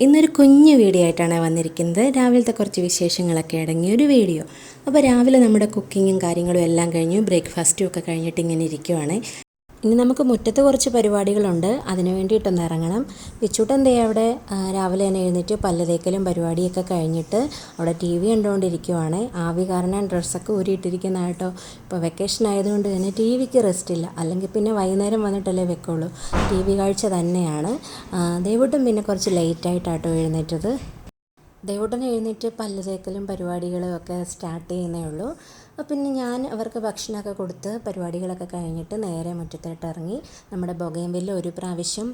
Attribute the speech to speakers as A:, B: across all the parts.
A: ഇന്നൊരു കുഞ്ഞു വീഡിയോ ആയിട്ടാണ് വന്നിരിക്കുന്നത്. രാവിലത്തെ കുറച്ച് വിശേഷങ്ങളൊക്കെ അടങ്ങിയ ഒരു വീഡിയോ. അപ്പോൾ രാവിലെ നമ്മുടെ കുക്കിങ്ങും കാര്യങ്ങളും എല്ലാം കഴിഞ്ഞു. ബ്രേക്ക്ഫാസ്റ്റും ഒക്കെ കഴിഞ്ഞിട്ട് ഇങ്ങനെ ഇരിക്കുവാണ്. ഇനി നമുക്ക് മുറ്റത്ത് കുറച്ച് പരിപാടികളുണ്ട്. അതിന് വേണ്ടിയിട്ടൊന്ന് ഇറങ്ങണം. വിച്ചൂട്ടൻ ദേ അവിടെ രാവിലെ തന്നെ എഴുന്നേറ്റ് പല്ല് തേക്കലും പരിപാടിയൊക്കെ കഴിഞ്ഞിട്ട് അവിടെ ടി വി കണ്ടുകൊണ്ടിരിക്കുവാണ് ആവി കാരണം ഡ്രസ്സൊക്കെ ഊരിയിട്ടിരിക്കുന്ന കേട്ടോ. ഇപ്പോൾ വെക്കേഷൻ ആയതുകൊണ്ട് തന്നെ ടി വിക്ക് റെസ്റ്റ് ഇല്ല. അല്ലെങ്കിൽ പിന്നെ വൈകുന്നേരം വന്നിട്ടല്ലേ വെക്കുള്ളൂ. ടി വി കാഴ്ച തന്നെയാണ്. ദൈവട്ടും പിന്നെ കുറച്ച് ലേറ്റായിട്ടാട്ടോ എഴുന്നേറ്റത്. ദേവൂട്ടൻ എഴുന്നേറ്റ് പല്ല് തേക്കലും പരിപാടികളും ഒക്കെ സ്റ്റാർട്ട് ചെയ്യുന്നേ ഉള്ളൂ. പിന്നെ ഞാൻ അവർക്ക് ഭക്ഷണമൊക്കെ കൊടുത്ത് പരിപാടികളൊക്കെ കഴിഞ്ഞിട്ട് നേരെ മുറ്റത്തോട്ട് ഇറങ്ങി നമ്മുടെ ബൊഗൈൻവില്ല ഒരു പ്രാവശ്യം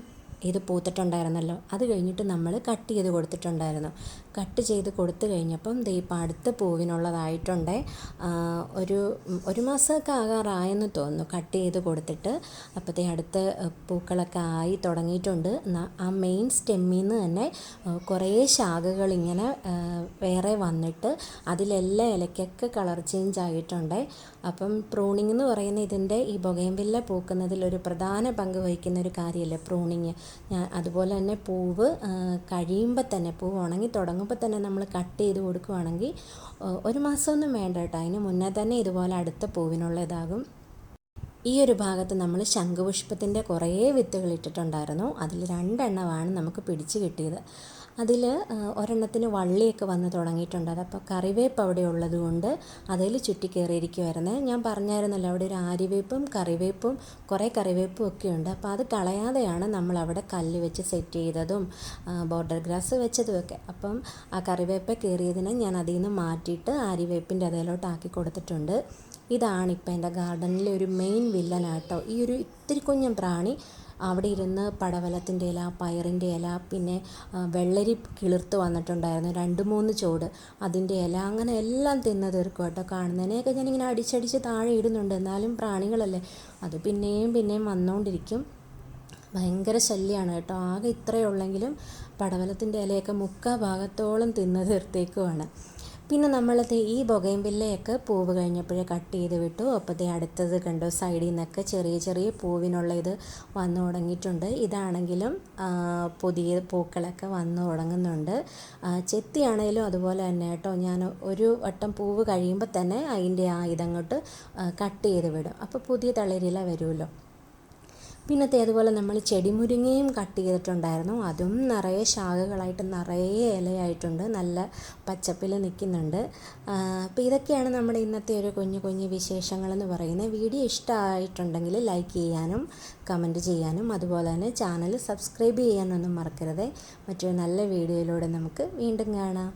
A: ഇത് പൂത്തിട്ടുണ്ടായിരുന്നല്ലോ. അത് കഴിഞ്ഞിട്ട് നമ്മൾ കട്ട് ചെയ്ത് കൊടുത്തിട്ടുണ്ടായിരുന്നു. കട്ട് ചെയ്ത് കൊടുത്തു കഴിഞ്ഞപ്പം ദേ ഇപ്പം അടുത്ത പൂവിനുള്ളതായിട്ടുണ്ട് ഒരു ഒരു മാസമൊക്കെ ആകാറായെന്ന് തോന്നുന്നു. കട്ട് ചെയ്ത് കൊടുത്തിട്ട് അപ്പോഴത്തെ അടുത്ത പൂക്കളൊക്കെ ആയി തുടങ്ങിയിട്ടുണ്ട്. ആ മെയിൻ സ്റ്റെമ്മിൽ നിന്ന് തന്നെ കുറേ ശാഖകൾ ഇങ്ങനെ വേറെ വന്നിട്ട് അതിലെല്ലാം ഇലയ്ക്കൊക്കെ കളർ ചേഞ്ച് ആയിട്ടുണ്ട്. അപ്പം പ്രൂണിംഗ് എന്ന് പറയുന്ന ഇതിന്റെ ഈ ബൊഗേമ്പില്ല പൂക്കുന്നതിൽ ഒരു പ്രധാന പങ്ക് വഹിക്കുന്ന ഒരു കാര്യമല്ലേ പ്രൂണിങ് ഞാൻ അതുപോലെ തന്നെ പൂവ് കഴിയുമ്പോൾ തന്നെ പൂവ് ഉണങ്ങി തുടങ്ങുമ്പോൾ തന്നെ നമ്മൾ കട്ട് ചെയ്ത് കൊടുക്കുവാണെങ്കിൽ ഒരു മാസമൊന്നും വേണ്ട കേട്ടോ. അതിന് മുന്നേ തന്നെ ഇതുപോലെ അടുത്ത പൂവിനുള്ള ഇതാകും. ഈ ഒരു ഭാഗത്ത് നമ്മൾ ശംഖുപുഷ്പത്തിന്റെ കുറേ വിത്തുകൾ ഇട്ടിട്ടുണ്ടായിരുന്നു. അതിൽ രണ്ടെണ്ണമാണ് നമുക്ക് പിടിച്ച് കിട്ടിയത്. അതിൽ ഒരെണ്ണത്തിന് വള്ളിയൊക്കെ വന്ന് തുടങ്ങിയിട്ടുണ്ട്. അതപ്പോൾ കറിവേപ്പ് അവിടെ ഉള്ളത് കൊണ്ട് അതിൽ ചുറ്റി കയറിയിരിക്കുമായിരുന്നു ഞാൻ പറഞ്ഞായിരുന്നല്ലോ അവിടെ ഒരു ആര്യവേപ്പും കറിവേപ്പും കുറേ കറിവേപ്പും ഒക്കെ ഉണ്ട്. അപ്പോൾ അത് കളയാതെയാണ് നമ്മൾ അവിടെ കല്ല് വെച്ച് സെറ്റ് ചെയ്തതും ബോർഡർ ഗ്രാസ് വെച്ചതും ഒക്കെ. അപ്പം ആ കറിവേപ്പ കയറിയതിനെ ഞാൻ അതിൽ നിന്ന് മാറ്റിയിട്ട് ആര്യവേപ്പിന്റെ അതിലോട്ട് ആക്കി കൊടുത്തിട്ടുണ്ട്. ഇതാണ് ഇപ്പം എന്റെ ഗാർഡനിലെ ഒരു മെയിൻ വില്ലനാട്ടോ. ഈ ഒരു ഇത്തിരി കുഞ്ഞൻ പ്രാണി അവിടെ ഇരുന്ന് പടവലത്തിന്റെ ഇല പയറിന്റെ ഇല പിന്നെ വെള്ളരി കിളിർത്ത് വന്നിട്ടുണ്ടായിരുന്നു. രണ്ട് മൂന്ന് ചോട്. അതിന്റെ ഇല അങ്ങനെ എല്ലാം തിന്ന് തീർക്കും കേട്ടോ. കാണുന്നതിനെയൊക്കെ ഞാനിങ്ങനെ അടിച്ചടിച്ച് താഴെ ഇടുന്നുണ്ട്. എന്നാലും പ്രാണികളല്ലേ. അത് പിന്നെയും പിന്നെയും വന്നുകൊണ്ടിരിക്കും ഭയങ്കര ശല്യമാണ് കേട്ടോ. ആകെ ഇത്രയേ ഉള്ളെങ്കിലും പടവലത്തിന്റെ ഇലയൊക്കെ മുക്കാ ഭാഗത്തോളം തിന്ന് തീർത്തേക്കുവാണ്. പിന്നെ നമ്മളത് ഈ ബൊഗൈൻവില്ലയൊക്കെ പൂവ് കഴിഞ്ഞപ്പോഴേ കട്ട് ചെയ്ത് വിട്ടു. അപ്പോഴത്തെ അടുത്തത് കണ്ടു സൈഡിൽ നിന്നൊക്കെ ചെറിയ ചെറിയ പൂവിനുള്ള ഇത് വന്നു തുടങ്ങിയിട്ടുണ്ട്. ഇതാണെങ്കിലും പുതിയ പൂക്കളൊക്കെ വന്നു തുടങ്ങുന്നുണ്ട്. ചെത്തിയാണേലും അതുപോലെ തന്നെ കേട്ടോ ഞാൻ ഒരു വട്ടം പൂവ് കഴിയുമ്പോൾ തന്നെ അതിന്റെ ആ ഇതങ്ങോട്ട് കട്ട് ചെയ്ത് വിടും. അപ്പോൾ പുതിയ തളിരില വരുമല്ലോ. പിന്നത്തെ അതുപോലെ നമ്മൾ ചെടിമുരിങ്ങയും കട്ട് ചെയ്തിട്ടുണ്ടായിരുന്നു. അതും നിറയെ ശാഖകളായിട്ട് നിറയെ ഇലയായിട്ടുണ്ട്. നല്ല പച്ചപ്പിൽ നിൽക്കുന്നുണ്ട്. അപ്പോൾ ഇതൊക്കെയാണ് നമ്മുടെ ഇന്നത്തെ ഒരു കുഞ്ഞു കുഞ്ഞു വിശേഷങ്ങളെന്ന് പറയുന്നത്. വീഡിയോ ഇഷ്ടമായിട്ടുണ്ടെങ്കിൽ ലൈക്ക് ചെയ്യാനും കമന്റ് ചെയ്യാനും അതുപോലെ തന്നെ ചാനൽ സബ്സ്ക്രൈബ് ചെയ്യാനൊന്നും മറക്കരുത്. മറ്റൊരു നല്ല വീഡിയോയിലൂടെ നമുക്ക് വീണ്ടും കാണാം.